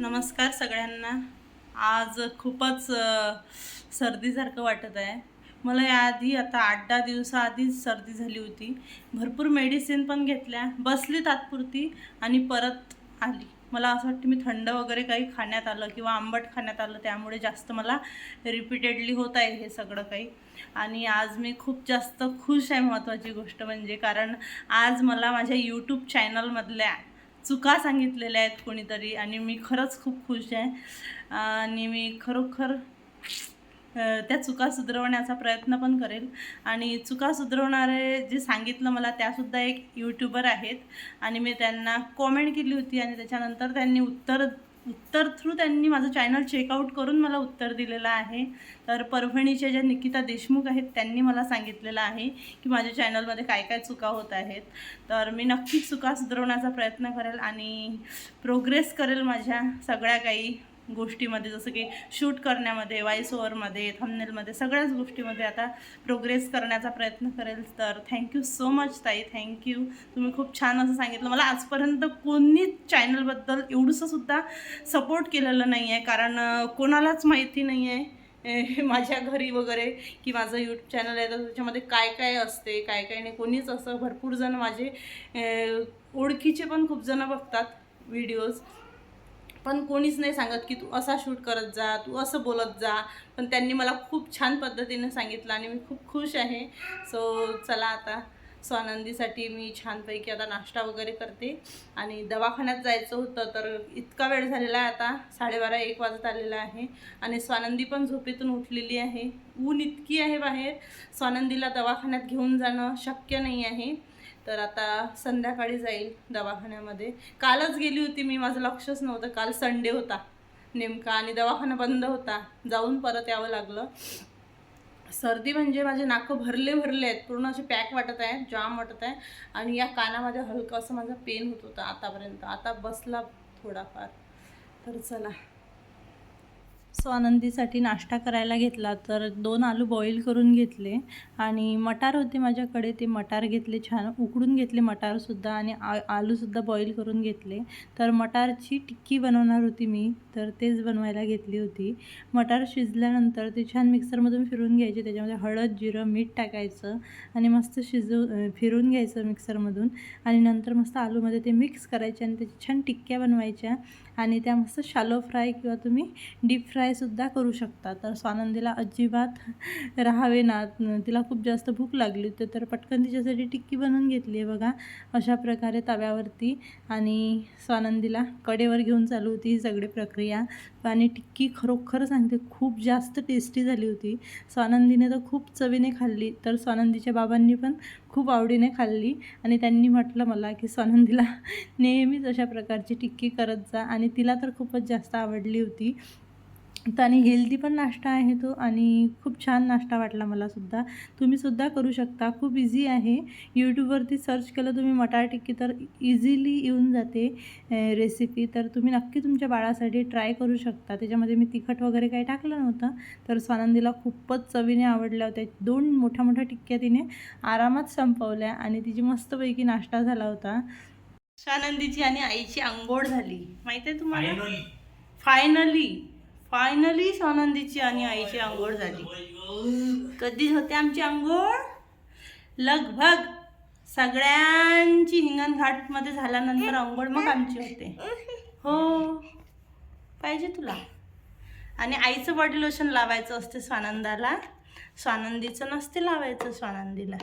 नमस्कार सगळ्यांना. आज खूपच सर्दीसारखं वाटत आहे. मला याआधी आता आठ दहा दिवसाआधीच सर्दी झाली होती. भरपूर मेडिसिन पण घेतल्या. बसली तात्पुरती आणि परत आली. मला असं वाटतं मी थंड वगैरे काही खाण्यात आलं किंवा आंबट खाण्यात आलं त्यामुळे जास्त मला रिपीटेडली होत आहे हे सगळं काही. आणि आज मी खूप जास्त खुश आहे महत्त्वाची गोष्ट म्हणजे कारण आज मला माझ्या यूट्यूब चॅनलमधल्या चुका सांगितलेल्या आहेत कोणीतरी आणि मी खरंच खूप खुश आहे. आणि मी खरोखर त्या चुका सुधरवण्याचा प्रयत्न पण करेल. आणि चुका सुधरवणारे जे सांगितलं मला त्यासुद्धा एक यूट्यूबर आहेत. आणि मी त्यांना कॉमेंट केली होती आणि त्याच्यानंतर त्यांनी उत्तर उत्तर थ्रू त्यांनी माझं चॅनल चेकआउट करून मला उत्तर दिलेलं आहे. तर परभणीच्या ज्या निकिता देशमुख आहेत त्यांनी मला सांगितलेलं आहे की माझ्या चॅनलमध्ये काय काय चुका होत आहेत. तर मी नक्कीच चुका सुधारवण्याचा प्रयत्न करेल आणि प्रोग्रेस करेल माझ्या सगळ्या काही गोष्टीमध्ये जसं की शूट करण्यामध्ये व्हॉइस ओव्हरमध्ये थंबनेलमध्ये सगळ्याच गोष्टीमध्ये आता प्रोग्रेस करण्याचा प्रयत्न करेल. तर थँक्यू सो मच ताई थँक्यू तुम्ही खूप छान असं सांगितलं. मला आजपर्यंत कोणीच चॅनलबद्दल एवढंसं सुद्धा सपोर्ट केलेलं नाही आहे कारण कोणालाच माहिती नाही आहे माझ्या घरी वगैरे की माझं यूट्यूब चॅनल आहे. तर त्याच्यामध्ये काय काय असते काय काय नाही कोणीच असं भरपूर जण माझे ओळखीचे पण खूप जणं बघतात व्हिडिओज पण कोणीच नाही सांगत की तू असा शूट करत जा तू असं बोलत जा. पण त्यांनी मला खूप छान पद्धतीने सांगितलं आणि मी खूप खुश आहे. सो चला आता स्वानंदीसाठी मी छानपैकी आता नाश्ता वगैरे करते. आणि दवाखान्यात जायचं होतं तर इतका वेळ झालेला आहे आता साडेबारा एक वाजत आलेला आहे. आणि स्वानंदी पण झोपेतून उठलेली आहे. ऊन इतकी आहे बाहेर. स्वानंदीला दवाखान्यात घेऊन जाणं शक्य नाही आहे. तर आता संध्याकाळी जाईल दवाखान्यामध्ये. कालच गेली होती मी माझं लक्षच नव्हतं. काल संडे होता नेमका आणि दवाखाना बंद होता. जाऊन परत यावं लागलं. सर्दी म्हणजे माझे नाकं भरले भरले आहेत. पूर्ण असे पॅक वाटत आहे जाम वाटत आहे. आणि या कानामध्ये हलकं असं माझं पेन होत होता आतापर्यंत. आता बसला थोडाफार. तर चला. सो आनंदीसाठी नाश्ता करायला घेतला तर दोन आलू बॉईल करून घेतले आणि मटार होते माझ्याकडे ते मटार घेतले छान. उकडून घेतले मटारसुद्धा आणि आ आलूसुद्धा बॉईल करून घेतले. तर मटारची टिक्की बनवणार होती मी तर तेच बनवायला घेतली होती. मटार शिजल्यानंतर ते छान मिक्सरमधून फिरून घ्यायचे त्याच्यामध्ये हळद जिरं मीठ टाकायचं आणि मस्त शिजव फिरून घ्यायचं मिक्सरमधून. आणि नंतर मस्त आलूमध्ये ते मिक्स करायचे आणि त्याच्या छान टिक्क्या बनवायच्या. आणि त्या मस्त शालो फ्राय किंवा तुम्ही डीप फ्रायसुद्धा करू शकता. तर स्वानंदीला अजिबात राहावे ना तिला खूप जास्त भूक लागली होती तर पटकन तिच्यासाठी टिक्की बनवून घेतली आहे बघा अशा प्रकारे तव्यावरती. आणि स्वानंदीला कडेवर घेऊन चालू होती ही सगळी प्रक्रिया. आणि टिक्की खरोखर सांगते खूप जास्त टेस्टी झाली होती. स्वानंदीने तर खूप चवीने खाल्ली तर स्वानंदीच्या बाबांनी पण खूप आवडीने खाल्ली. आणि त्यांनी म्हटलं मला की स्वानंदीला नेहमीच अशा प्रकारची टिक्की करत जा. आणि तिला तर खूपच जास्त आवडली होती. तर आणि हेल्दी पण नाश्ता आहे तो आणि खूप छान नाश्ता वाटला मला सुद्धा. तुम्ही सुद्धा करू शकता. खूप इझी आहे. यूट्यूबवरती सर्च केलं तुम्ही मटार टिक्की तर इझिली येऊन जाते रेसिपी तर तुम्ही नक्की तुमच्या बाळासाठी ट्राय करू शकता. त्याच्यामध्ये मी तिखट वगैरे काही टाकलं नव्हतं. तर स्वानंदीला खूपच चवीने आवडल्या होत्या. दोन मोठ्या मोठ्या टिक्क्या तिने आरामात संपवल्या आणि तिची मस्तपैकी नाश्ता झाला होता. स्वानंदीची आणि आईची आंघोळ झाली. माहिती आहे तुम्हाला? फायनली फायनली सानंदीची आणि आईची आंघोळ झाली. कधी होते आमची आंघोळ? लगभग सगळ्यांची हिंगणघाटमध्ये झाल्यानंतर आंघोळ मग आमची होते. हो. पाहिजे तुला. आणि आईचं बॉडी लोशन लावायचं असते स्वानंदाला. स्वानंदीचं नसते लावायचं स्वानंदीला.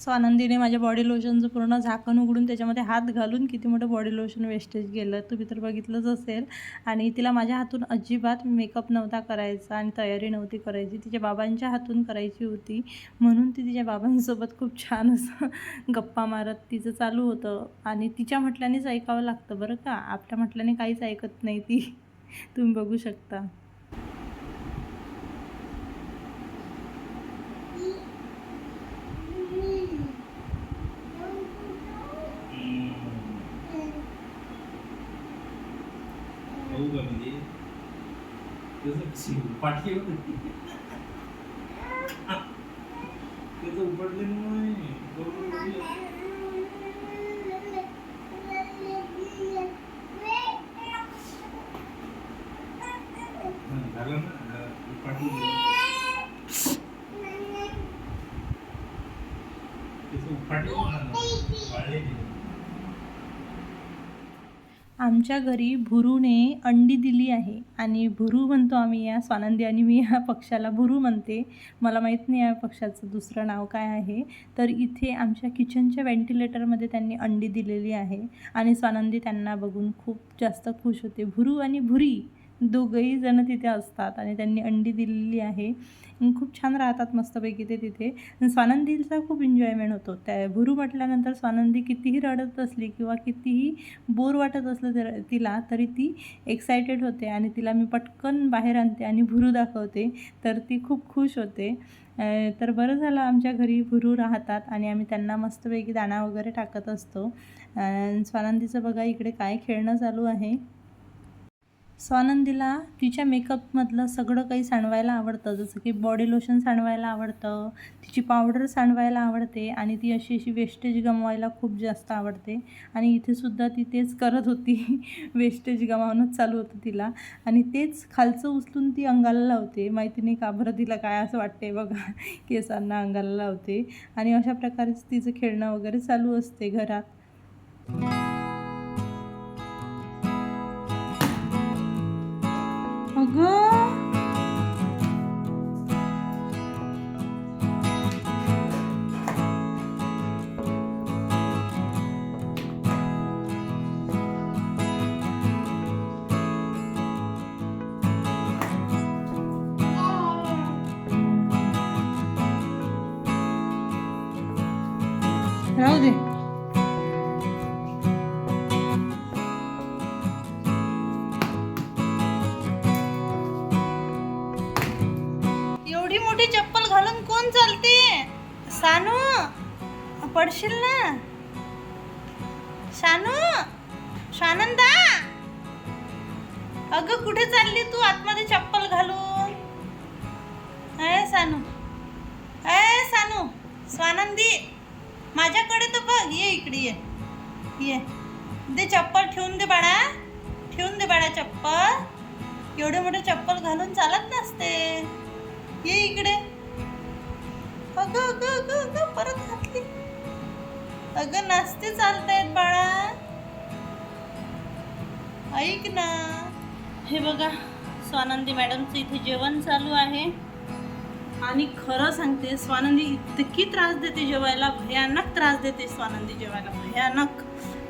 सो आनंदीने माझ्या बॉडी लोशनचं पूर्ण झाकण उघडून त्याच्यामध्ये हात घालून किती मोठं बॉडी लोशन वेस्टेज गेलं तुम्ही तर बघितलंच असेल. आणि तिला माझ्या हातून अजिबात मेकअप नव्हता करायचा आणि तयारी नव्हती करायची. तिच्या बाबांच्या हातून करायची होती. म्हणून ती तिच्या बाबांसोबत खूप छान असं गप्पा मारत तिचं चालू होतं. आणि तिच्या म्हटल्यानेच ऐकावं लागतं बरं का. आपल्या म्हटल्याने काहीच ऐकत नाही ती. तुम्ही बघू शकता. होऊ का म्हणजे त्याचं पाठी होत त्याचं उपडल्यामुळे झालं ना पाठी त्याचं उपाटलं आमच्या घरी भुरूने अंडी दिली आहे आणि भुरू म्हणतो आम्ही या स्वानंदी आणि मी या पक्षाला भुरू म्हणते. मला माहीत नाही या पक्षाचं दुसरं नाव काय आहे. तर इथे आमच्या किचनच्या व्हेंटिलेटरमध्ये त्यांनी अंडी दिलेली आहे आणि स्वानंदी त्यांना बघून खूप जास्त खुश होते. भुरू आणि भुरी दोघंही जण तिथे असतात आणि त्यांनी अंडी दिलेली आहे. खूप छान राहतात मस्तपैकी ते तिथे. स्वानंदीचा खूप एन्जॉयमेंट होतो. त्या भुरू म्हटल्यानंतर स्वानंदी कितीही रडत असली किंवा कितीही बोर वाटत असलं तर तिला तरी ती एक्सायटेड होते आणि तिला मी पटकन बाहेर आणते आणि भुरू दाखवते. तर ती खूप खुश होते. तर बरं झालं आमच्या घरी भुरू राहतात आणि आम्ही त्यांना मस्तपैकी दाणा वगैरे टाकत असतो. स्वानंदीचं बघा इकडे काय खेळणं चालू आहे. स्वानंदीला तिच्या मेकअपमधलं सगळं काही सांडवायला आवडतं. जसं की बॉडी लोशन सांडवायला आवडतं तिची पावडर सांडवायला आवडते आणि ती अशी अशी वेस्टेज गमवायला खूप जास्त आवडते. आणि इथेसुद्धा ती तेच करत होती. वेस्टेज गमावणंच चालू होतं तिला. आणि तेच खालचं उचलून ती अंगाला लावते. माहिती नाही का बरं तिला काय असं वाटते बघा. केसांना अंगाला लावते. आणि अशा प्रकारेच तिचं खेळणं वगैरे चालू असते घरात. सानू पडशील ना? शानू शानंदा अगं कुठे चालली तू? आतमध्ये चप्पल घालून. अय सानू. अय सानू. स्वानंदी माझ्याकडे तर बघ. ये इकडे ये. ये. दे चप्पल ठेवून दे बाळा. ठेवून दे बाळा चप्पल. एवढे मोठे चप्पल घालून चालत नसते. ये इकडे. अगं अगं अगं अगं परत घातली अगं नाचते चालतायत बाळा. ऐक ना. हे बघा स्वानंदी मॅडमचं इथे जेवण चालू आहे. आणि खरं सांगते स्वानंदी इतकी त्रास देते जेवायला भयानक त्रास देते स्वानंदी जेवायला भयानक.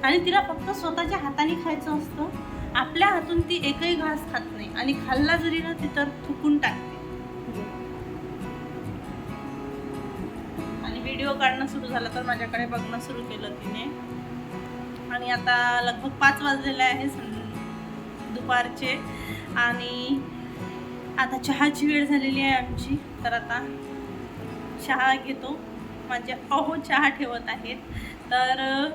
आणि तिला फक्त स्वतःच्या हाताने खायचं असतं. आपल्या हातून ती एकही घास खात नाही. आणि खाल्ला जरी ना ती तर थुकून टाकते. व्हिडिओ काढणं सुरू झालं तर माझ्याकडे बघणं सुरू केलं तिने. आणि आता लगभग पाच वाजलेले आहे सं- दुपारचे. आणि आता चहाची वेळ झालेली आहे आमची. तर आता चहा घेतो. माझे अहो चहा ठेवत आहेत. तर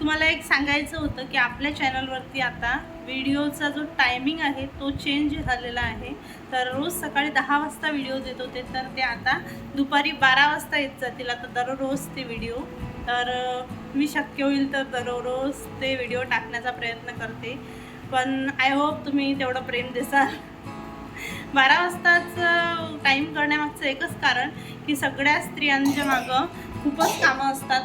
तुम्हाला एक सांगायचं होतं की आपल्या चॅनलवरती आता व्हिडिओचा जो टायमिंग आहे तो चेंज झालेला आहे. तर रोज सकाळी दहा वाजता व्हिडिओज देत होते तर ते आता दुपारी बारा वाजता येत जातील. आता दररोज ते व्हिडिओ. तर मी शक्य होईल तर दररोज ते व्हिडिओ टाकण्याचा प्रयत्न करते. पण आय होप तुम्ही तेवढं प्रेम देसाल. बारा वाजताच टाईम करण्यामागचं एकच कारण की सगळ्या स्त्रियांच्या मागं खूपच कामं असतात.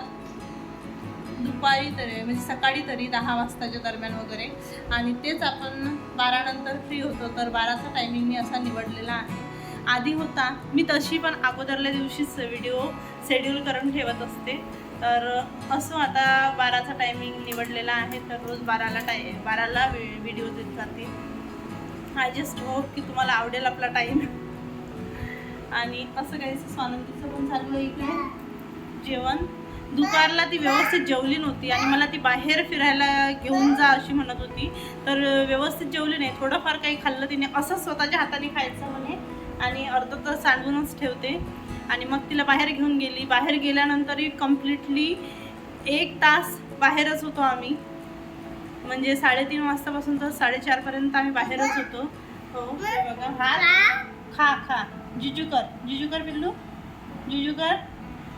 दुपारी तरी म्हणजे सकाळी तरी दहा वाजताच्या दरम्यान वगैरे. आणि तेच आपण बारानंतर फ्री होतो तर बाराचा टायमिंग मी असा निवडलेला आहे. आधी होता मी तशी पण अगोदरल्या दिवशीच व्हिडिओ शेड्यूल करून ठेवत असते. तर असं आता बाराचा टायमिंग निवडलेला आहे तर रोज बाराला टाय बाराला व्हिडिओ देत जाते. आय जस्ट होप की तुम्हाला आवडेल आपला टाईम आणि असं काही स्वानंदीचं पण चालू आहे इकडे. जेवण? दुपारला ती व्यवस्थित जेवली नव्हती आणि मला ती बाहेर फिरायला घेऊन जा अशी म्हणत होती. तर व्यवस्थित जेवली नाही. थोडंफार काही खाल्लं तिने. असं स्वतःच्या हाताने खायचं म्हणे. आणि अर्ध तर सांडूनच ठेवते. आणि मग तिला बाहेर घेऊन गेली. बाहेर गेल्यानंतरही कम्प्लिटली एक तास बाहेरच होतो आम्ही. म्हणजे साडेतीन वाजतापासून तर साडेचारपर्यंत आम्ही बाहेरच होतो. हो बघा. हा. खा खा. जिजू कर जिजू कर पिल्लू. जिजू कर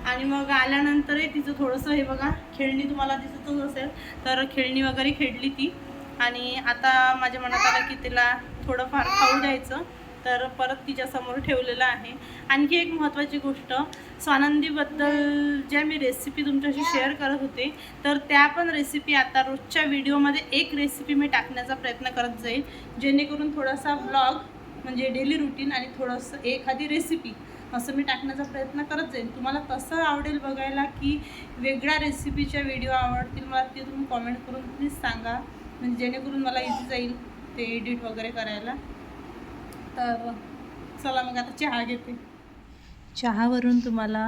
आणि मग आल्यानंतरही तिचं थोडंसं हे बघा खेळणी तुम्हाला दिसतच असेल तर खेळणी वगैरे खेळली ती. आणि आता माझ्या मनात आलं की तिला थोडंफार खाऊ द्यायचं तर परत तिच्यासमोर ठेवलेलं आहे. आणखी एक महत्त्वाची गोष्ट स्वानंदीबद्दल ज्या मी रेसिपी तुमच्याशी शेअर करत होते तर त्या पण रेसिपी आता रोजच्या व्हिडिओमध्ये एक रेसिपी मी टाकण्याचा प्रयत्न करत जाईल. जेणेकरून थोडासा ब्लॉग म्हणजे डेली रुटीन आणि थोडंसं एखादी रेसिपी असं मी टाकण्याचा प्रयत्न करत जाईन. तुम्हाला तसं आवडेल बघायला की वेगळ्या रेसिपीच्या व्हिडिओ आवडतील मला ते तुम्ही कॉमेंट करून प्लीज सांगा. म्हणजे जेणेकरून मला इझी जाईल ते एडिट वगैरे करायला. तर चला मग आता चहा घेते. चहावरून तुम्हाला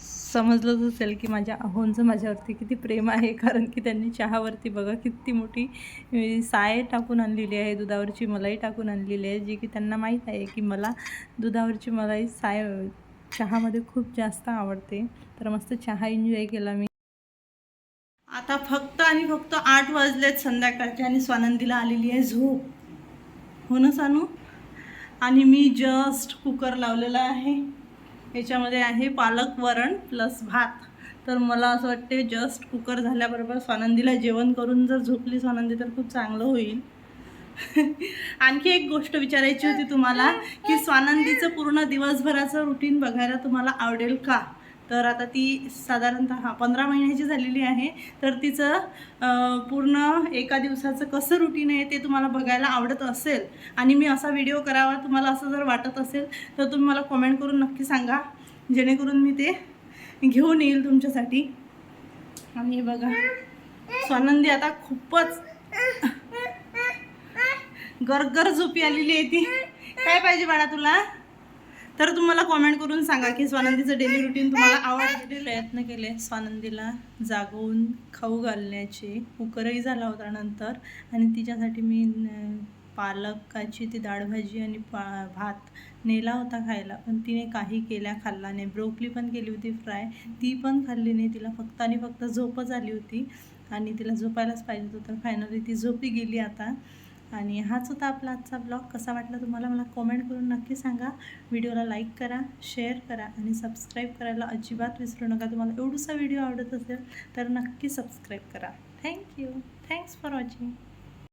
समजलंच असेल की माझ्या अहोंचं माझ्यावरती किती प्रेम आहे कारण की त्यांनी चहावरती बघा किती मोठी साय टाकून आणलेली आहे दुधावरची मलाई टाकून आणलेली आहे जी की त्यांना माहीत आहे की मला दुधावरची मलाई साय चहामध्ये खूप जास्त आवडते. तर मस्त चहा एन्जॉय केला मी. आता फक्त आणि फक्त आठ वाजलेत संध्याकाळचे आणि स्वानंदीला आलेली आहे झोप. हो ना सानू? आणि मी जस्ट कुकर लावलेला आहे. याच्यामध्ये आहे पालक वरण प्लस भात. तर मला असं वाटते जस्ट कुकर झाल्याबरोबर स्वानंदीला जेवण करून जर झोपली स्वानंदी तर खूप चांगलं होईल. आणखी एक गोष्ट विचारायची होती तुम्हाला की स्वानंदीचं पूर्ण दिवसभराचं रुटीन बघायला तुम्हाला आवडेल का? तर आता ती साधारणतः हा पंधरा महिन्याची झालेली आहे. तर तिचं पूर्ण एका दिवसाचं कसं रुटीन आहे ते तुम्हाला बघायला आवडत असेल आणि मी असा व्हिडिओ करावा तुम्हाला असं जर वाटत असेल तर तुम्ही मला कमेंट करून नक्की सांगा. जेणेकरून मी ते घेऊन येईल तुमच्यासाठी. आणि बघा स्वानंदी आता खूपच गरगर झोपी आलेली आहे ती. काय पाहिजे बाळा तुला? तर तुम्हाला कॉमेंट करून सांगा की स्वानंदीचं डेली रुटीन तुम्हाला आवडते. प्रयत्न केले स्वानंदीला जागवून खाऊ घालण्याचे. कुकरही झाला होता नंतर. आणि तिच्यासाठी मी पालकाची ती डाळभाजी आणि पा भात नेला होता खायला. पण तिने काही केल्या खाल्ला नाही. ब्रोकली पण केली होती फ्राय. ती पण खाल्ली नाही. तिला फक्त आणि फक्त झोपच आली होती. आणि तिला झोपायलाच पाहिजे होतं. तर फायनली ती झोपी गेली आता. आणि हाच होता आपला आजचा ब्लॉग. कसा वाटला तुम्हाला मला कॉमेंट करून नक्की सांगा. व्हिडिओला लाईक करा शेअर करा आणि सबस्क्राईब करायला अजिबात विसरू नका. तुम्हाला एवढूसा व्हिडिओ आवडत असेल तर नक्की सबस्क्राईब करा. Thank you thanks for watching